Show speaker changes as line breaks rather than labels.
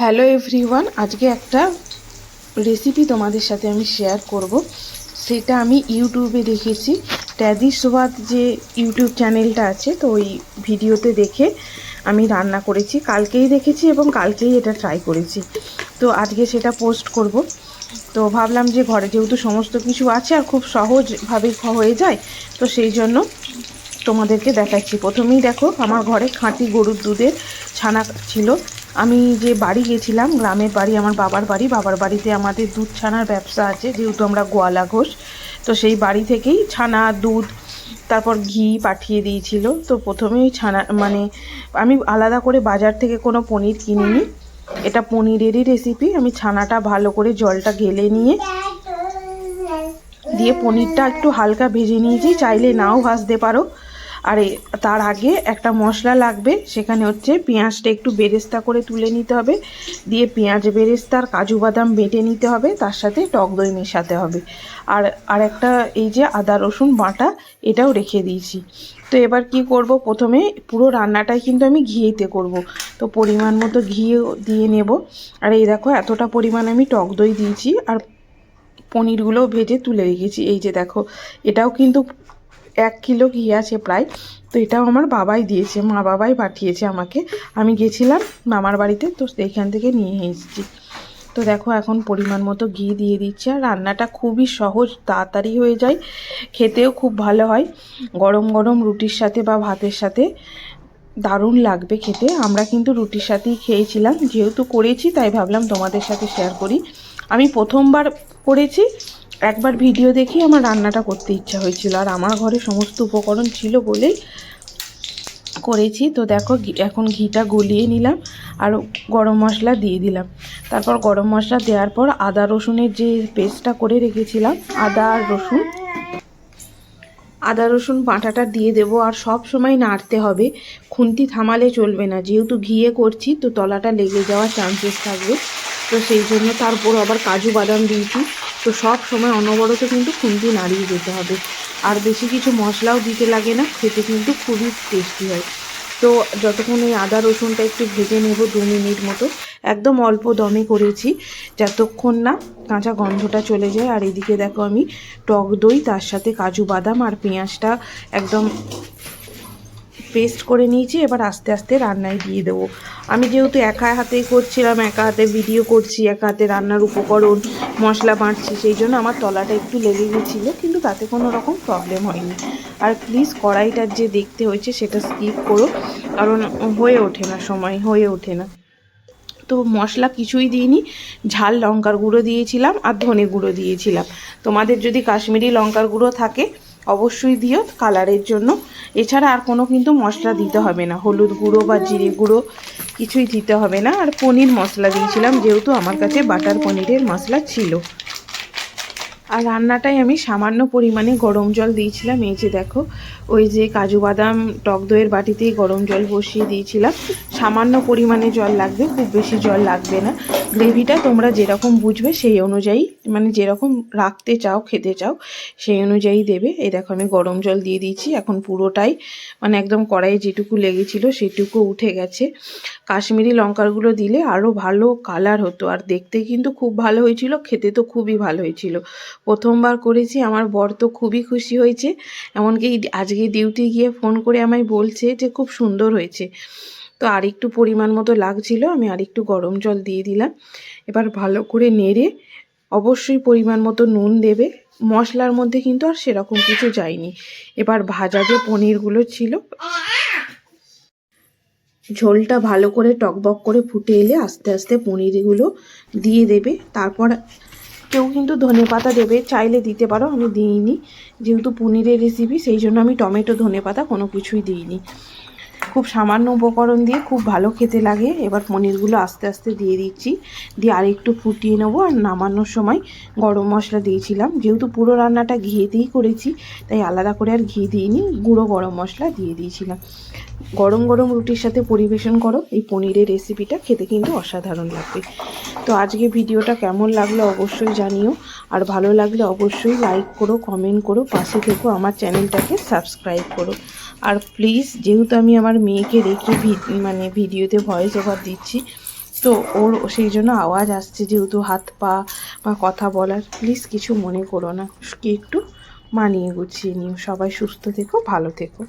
Hello everyone আজকে একটা recipe তোমাদের সাথে আমি শেয়ার করব। সেটা আমি ইউটিউবে দেখেছি। ট্যাদি সোয়াদ যে ইউটিউব চ্যানেলটা আছে, তো ওই ভিডিওতে দেখে আমি রান্না করেছি। কালকেই দেখেছি এবং কালকেই এটা ট্রাই করেছি। তো আজকে সেটা পোস্ট করব। তো ভাবলাম যে ঘরে যেহেতু সমস্ত কিছু আছে আর খুব সহজভাবে হয়ে যায়, তো সেই জন্য তোমাদেরকে দেখাচ্ছি। প্রথমেই দেখো, আমার ঘরে খাঁটি গরুর দুধের ছানা ছিল। আমি যে বাড়ি গেছিলাম, গ্রামের বাড়ি, আমার বাবার বাড়ি, বাবার বাড়িতে আমাদের দুধ ছানার ব্যবসা আছে, যেহেতু আমরা গোয়ালা ঘোষ, তো সেই বাড়ি থেকেই ছানা, দুধ, তারপর ঘি পাঠিয়ে দিয়েছিল। তো প্রথমেই ছানা মানে আমি আলাদা করে বাজার থেকে কোনো পনির কিনিনি। এটা পনিরেরই রেসিপি আমি ছানাটা ভালো করে জলটা গেলে নিয়ে দিয়ে পনিরটা একটু হালকা ভেজে নিয়েছি, চাইলে নাও ভাজতে পারো। আর, তার আগে একটা মশলা লাগবে, সেখানে হচ্ছে পেঁয়াজটা একটু বেরেস্তা করে তুলে নিতে হবে। দিয়ে পেঁয়াজ বেরেস্তার কাজু বাদাম বেটে নিতে হবে, তার সাথে টক দই মেশাতে হবে। আর আর একটা এই যে আদা রসুন বাটা, এটাও রেখে দিয়েছি। তো এবার কি করব? প্রথমে পুরো রান্নাটাই কিন্তু আমি ঘিয়েতে করব। তো পরিমাণ মতো ঘি দিয়ে নেব। আর এই দেখো, এতটা পরিমাণ আমি টক দই দিয়েছি, আর পনিরগুলো ভেজে তুলে রেখেছি। এই যে দেখো, এটাও কিন্তু এক কিলো ঘি আছে প্রায়, তো এটাও আমার বাবাই দিয়েছে, মা বাবাই পাঠিয়েছে আমাকে। আমি গেছিলাম মামার বাড়িতে, তো সেইখান থেকে নিয়ে এসেছি। তো দেখো এখন পরিমাণ মতো ঘি দিয়ে দিচ্ছে, আর রান্নাটা খুবই সহজ, তাড়াতাড়ি হয়ে যায়, খেতেও খুব ভালো হয়। গরম গরম রুটির সাথে বা ভাতের সাথে দারুণ লাগবে খেতে। আমরা কিন্তু রুটির সাথেই খেয়েছিলাম, যেহেতু করেছি তাই ভাবলাম তোমাদের সাথে শেয়ার করি। আমি প্রথমবার করেছি একবার ভিডিও দেখে আমার রান্নাটা করতে ইচ্ছা হয়েছিল, আর আমার ঘরে সমস্ত উপকরণ ছিল বলেই করেছি। তো দেখো এখন ঘিটা গলিয়ে নিলাম আর গরম মশলা দিয়ে দিলাম। তারপর গরম মশলা দেওয়ার পর আদা রসুনের যে পেস্টটা করে রেখেছিলাম, আদা আর রসুন। আদা রসুন বাটাটা দিয়ে দেবো, আর সব সময় নাড়তে হবে। খুন্তি থামালে চলবে না, যেহেতু ঘিয়ে করছি, তো তলাটা লেগে যাওয়ার চান্সেস থাকবে। তো সেই জন্য তারপর আবার কাজু বাদাম দিয়েছি। তো সব সময় অনবরত কিন্তু খুন্তি নাড়িয়ে যেতে হবে। আর বেশি কিছু মশলাও দিতে লাগে না, খেতে কিন্তু খুবই টেস্টি হয়। তো যতক্ষণ এই আদা রসুনটা একটু ভেজে নেব দু মিনিট মতো, একদম অল্প দমে করেছি, যতক্ষণ না কাঁচা গন্ধটা চলে যায়। আর এদিকে দেখো আমি টক দই, তার সাথে কাজু বাদাম আর পেঁয়াজটা একদম পেস্ট করে নিয়েছি, এবার আস্তে আস্তে রান্নায় দিয়ে দেবো। আমি যেহেতু একা হাতেই করছিলাম, একা হাতে ভিডিও করছি, একা হাতে রান্নার উপকরণ, মশলা বাঁটছি, সেই জন্য আমার তলাটা একটু লেগে গেছিল, কিন্তু তাতে কোনো রকম প্রবলেম হয়নি। আর প্লিজ কড়াইটার যে দেখতে হয়েছে সেটা স্কিপ করো, কারণ হয়ে ওঠে না সময়, হয়ে ওঠে না। তো মশলা কিছুই দিইনি, ঝাল লঙ্কার গুঁড়ো দিয়েছিলাম আর ধনে গুঁড়ো দিয়েছিলাম। তোমাদের যদি কাশ্মীরি লঙ্কার গুঁড়ো থাকে অবশ্যই দিও কালারের জন্য। এছাড়া আর কোনো কিন্তু মশলা দিতে হবে না। হলুদ গুঁড়ো বা জিরে গুঁড়ো কিছুই দিতে হবে না। আর পনির মশলা দিয়েছিলাম, যেহেতু আমার কাছে বাটার পনিরের মশলা ছিল। আর রান্নাটায় আমি সামান্য পরিমাণে গরম জল দিয়েছিলাম। এই যে দেখো, ওই যে কাজু বাদাম টক দইয়ের বাটিতেই গরম জল বসিয়ে দিয়েছিলাম। সামান্য পরিমাণে জল লাগবে, খুব বেশি জল লাগবে না। গ্রেভিটা তোমরা যেরকম বুঝবে সেই অনুযায়ী মানে যেরকম রাখতে চাও, খেতে চাও, সেই অনুযায়ী দেবে। এই দেখো, আমি গরম জল দিয়ে দিয়েছি। এখন পুরোটাই মানে একদম কড়াইয়ে যেটুকু লেগেছিল সেটুকু উঠে গেছে। কাশ্মীরি লঙ্কারগুলো দিলে আরও ভালো কালার হতো। আর দেখতে কিন্তু খুব ভালো হয়েছিল, খেতে তো খুবই ভালো হয়েছিল। প্রথমবার করেছি, আমার বর তো খুবই খুশি হয়েছে। এমনকি আজকে ডিউটি গিয়ে ফোন করে আমায় বলছে যে, খুব সুন্দর হয়েছে। তো আরেকটু পরিমাণ মতো লাগছিল, আমি আরেকটু গরম জল দিয়ে দিলাম। এবার ভালো করে নেড়ে অবশ্যই পরিমাণ মতো নুন দেবে। মশলার মধ্যে কিন্তু আর সেরকম কিছু যায়নি। এবার ভাজা যে পনিরগুলো ছিল, ঝোলটা ভালো করে টকবক করে ফুটে এলে আস্তে আস্তে পনিরগুলো দিয়ে দেবে। তারপর কেউ কিন্তু ধনে পাতা দেবে, চাইলে দিতে পারো, আমি দিইনি। যেহেতু পনিরের রেসিপি সেই জন্য আমি টমেটো, ধনে পাতা কোনো কিছুই দিইনি। খুব সামান্য উপকরণ দিয়ে খুব ভালো খেতে লাগে। এবার পনিরগুলো আস্তে আস্তে দিয়ে দিচ্ছি। দিয়ে আরেকটু ফুটিয়ে নেব। আর নামানোর সময় গরম মশলা দিয়েছিলাম। যেহেতু পুরো রান্নাটা ঘিয়েতেই করেছি, তাই আলাদা করে আর ঘি দিইনি। গুঁড়ো গরম মশলা দিয়ে দিয়েছিলাম। গরম গরম রুটির সাথে পরিবেশন করো। এই পনিরের রেসিপিটা খেতে কিন্তু অসাধারণ লাগবে। তো আজকে ভিডিওটা কেমন লাগল অবশ্যই জানিও। আর ভালো লাগলে অবশ্যই লাইক করো, কমেন্ট করো, পাশে থেকো, আমার চ্যানেলটাকে সাবস্ক্রাইব করো। আর প্লিজ যেহেতু আমি আমার মেয়েকে রেখে মানে ভিডিওতে ভয়েস ওভার দিচ্ছি, তো ওর সেই জন্য আওয়াজ আসছে যেহেতু হাত পা বা কথা বলার। প্লিজ কিছু মনে করো না কি একটু মানিয়ে গুছিয়ে নিও। সবাই সুস্থ থেকো, ভালো থেকো।